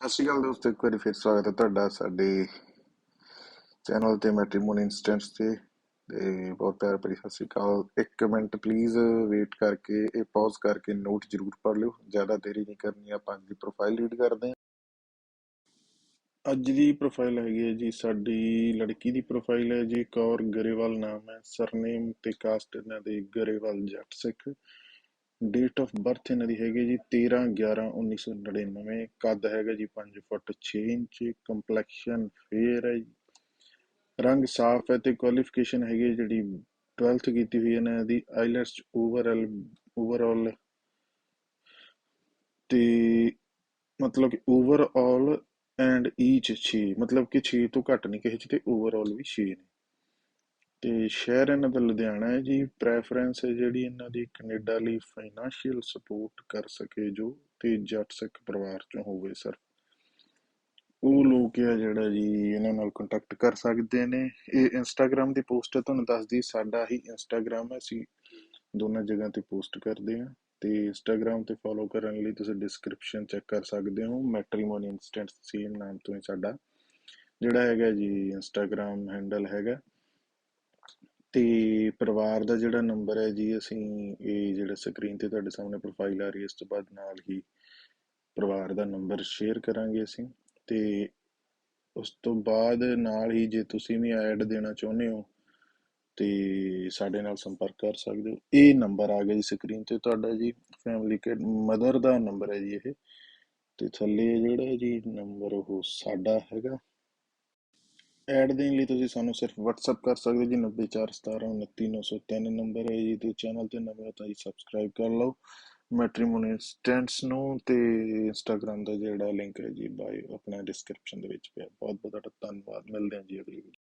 ਸਤਿ ਸ਼੍ਰੀ ਅਕਾਲ ਦੋਸਤੋ, ਇੱਕ ਵਾਰੀ ਫਿਰ ਸਵਾਗਤ ਹੈ ਤੁਹਾਡਾ ਸਾਡੇ ਚੈਨਲ ਤੇ ਮੈਟ੍ਰੀਮੋਨੀ ਇੰਸਟੈਂਟਸ ਤੇ। ਤੇ ਬਹੁਤ ਪਿਆਰ ਭਰੀ ਸਤਿ ਸ਼੍ਰੀ ਅਕਾਲ। ਇੱਕ ਮਿੰਟ ਪਲੀਜ਼ ਵੇਟ ਕਰਕੇ, ਇਹ ਪੌਜ਼ ਕਰਕੇ ਨੋਟ ਜ਼ਰੂਰ ਪੜ੍ਹ ਲਿਓ। ਜ਼ਿਆਦਾ ਦੇਰੀ ਨਹੀਂ ਕਰਨੀ, ਆਪਾਂ ਅੱਜ ਦੀ ਪ੍ਰੋਫਾਈਲ ਰੀਡ ਕਰਦੇ ਹਾਂ। ਅੱਜ ਦੀ ਪ੍ਰੋਫਾਈਲ ਹੈਗੀ ਹੈ ਜੀ, ਸਾਡੀ ਲੜਕੀ ਦੀ ਪ੍ਰੋਫਾਈਲ ਹੈ ਜੀ ਕੌਰ ਗਰੇਵਾਲ ਨਾਮ ਹੈ। ਸਰਨੇਮ ਤੇ ਕਾਸਟ ਇਹਨਾਂ ਦੇ ਗਰੇਵਾਲ ਜੱਟ ਸਿੱਖ। ਡੇਟ ਆਫ ਬਰਥ ਇਹਨਾਂ ਦੀ ਹੈਗੀ ਜੀ 13 11 1999 ਕੱਦ ਹੈਗਾ ਜੀ 5 ਫੁੱਟ 6 ਇੰਚ। ਕੰਪਲੈਕਸ਼ਨ ਫੇਅਰ ਹੈ ਰੰਗ ਸਾਫ਼ ਹੈ ਤੇ ਕੁਆਲੀਫਿਕੇਸ਼ਨ ਹੈਗੀ ਜਿਹੜੀ 12th ਕੀਤੀ ਹੋਈ ਇਹਨਾਂ ਦੀ। ਆਈਲੈਟਸ ਓਵਰਆਲ ਓਵਰਆਲ ਤੇ ਮਤਲਬ ਕਿ ਓਵਰਆਲ ਐਂਡ ਈਚ 6 ਮਤਲਬ ਕਿ 6 ਤੋਂ ਘੱਟ ਨਹੀਂ ਕਿਸੇ ਚ ਤੇ ਓਵਰਆਲ ਵੀ 6 ਨੇ। ਤੇ ਸ਼ਹਿਰ ਇਹਨਾਂ ਦਾ ਲੁਧਿਆਣਾ ਹੈ ਜੀ। ਪ੍ਰੈਫਰੈਂਸ ਹੈ ਜਿਹੜੀ ਇਹਨਾਂ ਦੀ ਕੈਨੇਡਾ ਲਈ ਫਾਈਨੈਂਸ਼ੀਅਲ ਸਪੋਰਟ ਕਰ ਸਕੇ ਜੋ ਤੇ ਜੱਟ ਸਿੱਖ ਪਰਿਵਾਰ ਚੋਂ ਹੋਵੇ ਸਰ ਉਹ ਲੋਕ ਆ ਜਿਹੜਾ ਜੀ ਇਹਨਾਂ ਨਾਲ ਕੰਟੈਕਟ ਕਰ ਸਕਦੇ ਨੇ। ਇਹ ਇੰਸਟਾਗ੍ਰam ਦੀ ਪੋਸਟ ਹੈ, ਤੁਹਾਨੂੰ ਦੱਸਦੀ ਸਾਡਾ ਹੀ ਇੰਸਟਾਗ੍ਰam ਹੈ। ਅਸੀਂ ਦੋਨਾਂ ਜਗ੍ਹਾ ਤੇ ਪੋਸਟ ਕਰਦੇ ਹਾਂ। ਤੇ ਇੰਸਟਾਗ੍ਰam ਤੇ ਫੋਲੋ ਕਰਨ ਲਈ ਤੁਸੀਂ ਡਿਸਕ੍ਰਿਪਸ਼ਨ ਚੈੱਕ ਕਰ ਸਕਦੇ ਹੋ। ਮੈਟਰੀਮੋਨੀ ਇਨਸਟੈਂਟ ਸੇਮ ਨਾਮ ਤੋਂ ਹੀ ਸਾਡਾ। ਜਿਹੜਾ ਹੈਗਾ ਜੀ ਇੰਸਟਾਗ੍ਰam ਹੈਂਡਲ ਹੈਗਾ। ਤੇ ਪਰਿਵਾਰ ਦਾ ਜਿਹੜਾ ਨੰਬਰ ਹੈ ਜੀ, ਅਸੀਂ ਇਹ ਜਿਹੜਾ ਸਕਰੀਨ ਤੇ ਤੁਹਾਡੇ ਸਾਹਮਣੇ ਪ੍ਰੋਫਾਈਲ ਆ ਰਹੀ ਹੈ, ਇਸ ਤੋਂ ਬਾਅਦ ਨਾਲ ਹੀ ਪਰਿਵਾਰ ਦਾ ਨੰਬਰ ਸ਼ੇਅਰ ਕਰਾਂਗੇ ਅਸੀਂ ਤੇ ਉਸ ਤੋਂ ਬਾਅਦ ਨਾਲ ਹੀ ਜੇ ਤੁਸੀਂ ਵੀ ਐਡ ਦੇਣਾ ਚਾਹੁੰਦੇ ਹੋ ਤੇ ਸਾਡੇ ਨਾਲ ਸੰਪਰਕ ਕਰ ਸਕਦੇ ਹੋ। ਇਹ ਨੰਬਰ ਆ ਗਿਆ ਜੀ ਸਕਰੀਨ ਤੇ ਤੁਹਾਡਾ ਜੀ ਫੈਮਿਲੀ ਕੇ ਮਦਰ ਦਾ ਨੰਬਰ ਹੈ ਜੀ ਇਹ ਤੇ ਥੱਲੇ ਜਿਹੜਾ ਜੀ ਨੰਬਰ ਉਹ ਸਾਡਾ ਹੈਗਾ। ਐਡ ਦੇਣ ਲਈ ਤੁਸੀਂ ਸਾਨੂੰ ਸਿਰਫ WhatsApp ਕਰ ਸਕਦੇ ਹੋ, ਜੀ 9417299903 ਨੰਬਰ ਹੈ ਜੀ, ਤੇ ਚੈਨਲ ਤੇ ਨਵੇਂ ਹੋ ਤਾਂ ਜੀ ਸਬਸਕ੍ਰਾਈਬ ਕਰ ਲਓ। ਮੈਟਰੀਮੋਨੀ ਸਟੈਂਟਸ ਨੂੰ ਤੇ ਇੰਸਟਾਗ੍ਰam ਦਾ ਜਿਹੜਾ ਲਿੰਕ ਹੈ ਜੀ ਬਾਇਓ ਆਪਣਾ ਡਿਸਕ੍ਰਿਪਸ਼ਨ ਦੇ ਵਿੱਚ ਪਿਆ। ਬਹੁਤ ਬਹੁਤ ਤੁਹਾਡਾ ਧੰਨਵਾਦ, ਮਿਲਦੇ ਹਾਂ ਜੀ ਅਗਲੀ ਵੀਡੀਓ